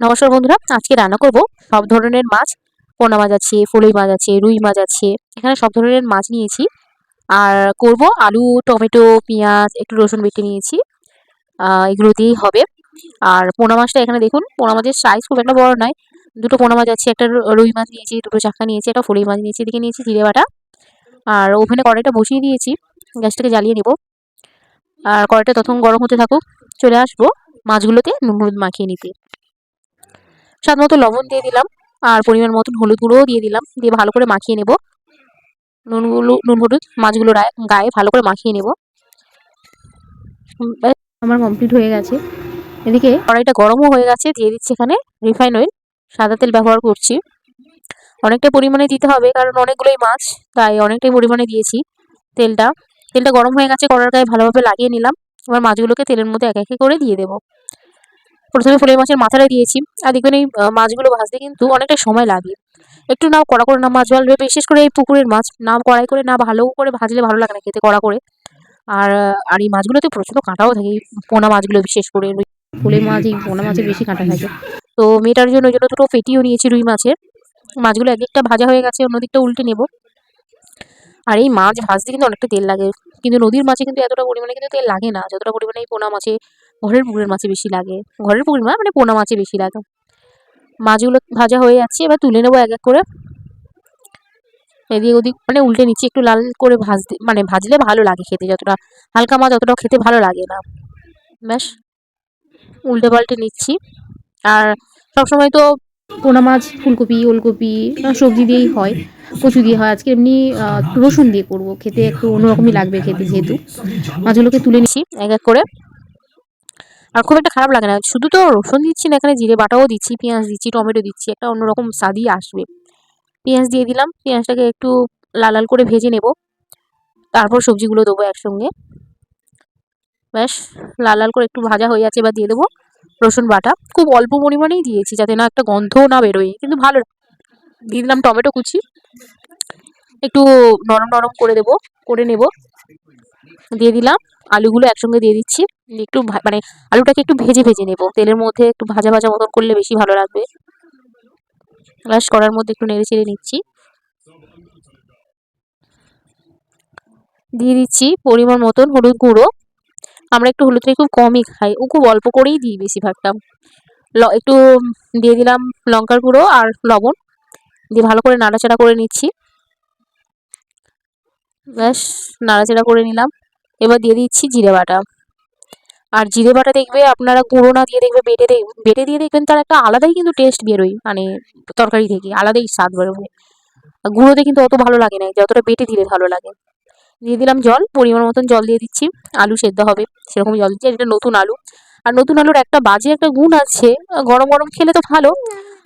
নমস্কার বন্ধুরা, আজকে রান্না করব সব ধরনের মাছ, পোনা মাছ আছে ফুলই মাছ আছে, রুই মাছ আছে, এখানে সব ধরনের মাছ নিয়েছি। আর করব আলু, টমেটো, পেঁয়াজ, একটু রসুন বেটে নিয়েছি। এগুলো দিয়েই হবে। আর পোনা মাছটা এখানে দেখুন, পোনা মাছের সাইজ খুব একটা বড় নয়। দুটো পোনা মাছ আছে, একটা রুই মাছ নিয়েছি, দুটো চাকা নিয়েছি, একটা ফলই মাছ নিয়েছি, এদিকে নিয়েছি জিরে বাটা। আর ওভেনে কড়াইটা বসিয়ে দিয়েছি, গ্যাসটাকে জ্বালিয়ে নেব। আর কড়াইটা তখন গরম হতে থাকুক, চলে আসব মাছগুলোতে নুন হলুদ মাখিয়ে নিতে। স্বাদ মতো লবণ দিয়ে দিলাম আর পরিমাণ মতন হলুদ গুঁড়োও দিয়ে দিলাম। দিয়ে ভালো করে মাখিয়ে নেব। নুনগুলো নুন হলুদ মাছগুলো গায়ে ভালো করে মাখিয়ে নেব। আমার কমপ্লিট হয়ে গেছে। এদিকে কড়াইটা গরমও হয়ে গেছে, দিয়ে দিচ্ছি এখানে রিফাইন অয়েল সাদা তেল ব্যবহার করছি। অনেকটা পরিমাণে দিতে হবে কারণ অনেকগুলোই মাছ, তাই অনেকটাই পরিমাণে দিয়েছি তেলটা। তেলটা গরম হয়ে গেছে, কড়ার গায়ে ভালোভাবে লাগিয়ে নিলাম। এবার মাছগুলোকে তেলের মধ্যে এক একে করে দিয়ে দেবো। প্রথমে ফুলের মাছের মাথাটা দিয়েছি। আর দেখবেন এই মাছগুলো ভাজতে কিন্তু অনেকটা সময় লাগে। একটু না কড়া করে, না, মাছ ভাজবে বিশেষ করে এই পুকুরের মাছ না কড়াই করে, না ভালো করে ভাজলে ভালো লাগে না খেতে কড়া করে। আর আর এই মাছগুলোতে প্রচণ্ড কাঁটাও থাকে। পোনা মাছগুলো বিশেষ করে ফুলের মাছ, এই পোনা মাছের বেশি কাঁটা থাকে। তো মেয়েটার জন্য, ওই জন্য দুটো পেটিও নিয়েছি রুই মাছের। মাছগুলো এক একটা ভাজা হয়ে গেছে, অন্যদিকটা উল্টে নেব। আর এই মাছ ভাজতে কিন্তু অনেকটা তেল লাগে। কিন্তু নদীর মাছে কিন্তু এতটা পরিমাণে কিন্তু তেল লাগে না যতটা পরিমাণে এই পোনা মাছে ঘরের পুকুরের মাছে বেশি লাগে। ঘরের পুকুর না মানে পোনা মাছে বেশি লাগে। মাছগুলো ভাজা হয়ে যাচ্ছে এবার তুলে নেব এক এক করে। এদিক ওদিক মানে উল্টে নিচ্ছি একটু লাল করে ভাজতে মানে ভাজলে ভালো লাগে খেতে যতটা। হালকা মাছ অতটাও খেতে ভালো লাগে না। ব্যাস উল্টে পাল্টে নিচ্ছি। আর সবসময় তো পোনা মাছ, ফুলকপি, ওলকপি সবজি দিয়েই হয়, কচু দিয়ে হয়। আজকে এমনি রসুন দিয়ে করব। খেতে একটু অন্যরকমই লাগবে খেতে যেহেতু। মাছগুলোকে তুলে নিচ্ছি, এক এক করে। আর খুব একটা খারাপ লাগে না। শুধু তো রসুন দিচ্ছি না, এখানে জিরে বাটাও দিচ্ছি, পেঁয়াজ দিচ্ছি, টমেটো দিচ্ছি। একটা অন্যরকম স্বাদই আসবে। পেঁয়াজ দিয়ে দিলাম। পেঁয়াজটাকে একটু লাল লাল করে ভেজে নেব। তারপর সবজিগুলো দেবো একসঙ্গে। ব্যাস, লাল লাল করে একটু ভাজা হয়ে যাচ্ছে এবার দিয়ে দেবো। রসুন বাটা। খুব অল্প পরিমাণেই দিয়েছি যাতে না একটা গন্ধও না বেরোয়। কিন্তু ভালো দিয়ে দিলাম টমেটো কুচি। একটু নরম নরম করে দেবো, করে নেব। দিয়ে দিলাম আলুগুলো একসঙ্গে দিয়ে দিচ্ছি। একটু মানে আলুটাকে একটু ভেজে ভেজে নেব। তেলের মধ্যে একটু ভাজা ভাজা মতন করলে বেশি ভালো লাগবে। ব্যাস কড়ার মধ্যে একটু নেড়ে চেড়ে নিচ্ছি। দিয়ে দিচ্ছি পরিমাণ মতন হলুদ গুঁড়ো। আমরা একটু হলুদটা খুব কমই খাই। ও খুব অল্প করেই দিই বেশিরভাগটা। ল একটু দিয়ে দিলাম লঙ্কার গুঁড়ো আর লবণ। দিয়ে ভালো করে নাড়াচাড়া করে নিচ্ছি। ব্যাস, নাড়াচাড়া করে নিলাম। এবার দিয়ে দিচ্ছি জিরে বাটা। আর জিরে বাটা দেখবে আপনারা গুঁড়ো না দিয়ে দেখবে বেটে বেটে দিয়ে দেখবেন তার একটা আলাদাই কিন্তু টেস্ট বেরোয় মানে তরকারি থেকে, আলাদাই স্বাদ বেরোবে গুঁড়োতে কিন্তু অত ভালো লাগে না, যতটা বেটে দিলে ভালো লাগে। দিয়ে দিলাম জল, পরিমাণ মতন জল দিয়ে দিচ্ছি। আলু সেদ্ধ হবে সেরকম জল দিচ্ছি। এটা নতুন আলু। আর নতুন আলুর একটা বাজে একটা গুণ আছে, গরম গরম খেলে তো ভালো।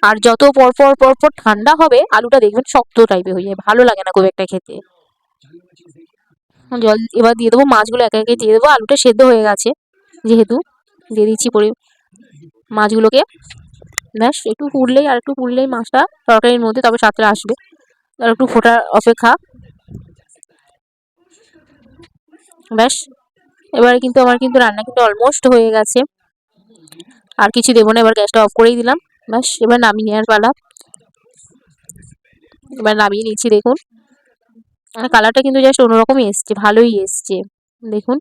আর যত পরপর পরপর ঠান্ডা হবে, আলুটা দেখবেন শক্ত টাইপের হয়ে যায় ভালো লাগে না খুব একটা খেতে। জল এবার দিয়ে দেবো, মাছগুলো একে একে দিয়ে দেবো। আলুটা সেদ্ধ হয়ে গেছে, যেহেতু দিয়ে দিচ্ছি পরি মাছগুলোকে। ব্যাস, একটু ফুটলেই আর একটু পুড়লেই মাছটা তরকারির মধ্যে, তবে স্বাদটা আসবে। আর একটু ফোটার অপেক্ষা। ব্যাস। এবারে কিন্তু আমার কিন্তু রান্না কিন্তু অলমোস্ট হয়ে গেছে। আর কিছু দেবো না, এবার গ্যাসটা অফ করেই দিলাম। ব্যাস, এবার নামিয়ে নেওয়ার পালা। এবার নামিয়ে নিচ্ছি, দেখুন। আর কালারটা কিন্তু জাস্ট অন্যরকমই এসছে, ভালোই এসছে। দেখুন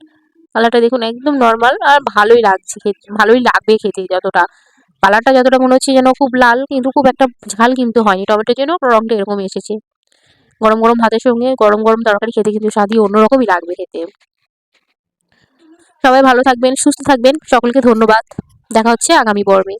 কালারটা দেখুন একদম নর্মাল আর ভালোই লাগছে খেতে, ভালোই লাগবে খেতে যতটা। কালারটা যতটা মনে হচ্ছে যেন খুব লাল, কিন্তু খুব একটা ঝাল কিন্তু হয়নি। টমেটোর জন্য রঙটা এরকমই এসেছে। গরম গরম ভাতের সঙ্গে গরম গরম তরকারি খেতে কিন্তু স্বাদই অন্যরকমই লাগবে খেতে। সবাই ভালো থাকবেন সুস্থ থাকবেন। সকলকে ধন্যবাদ। দেখা হচ্ছে আগামী পর্বে।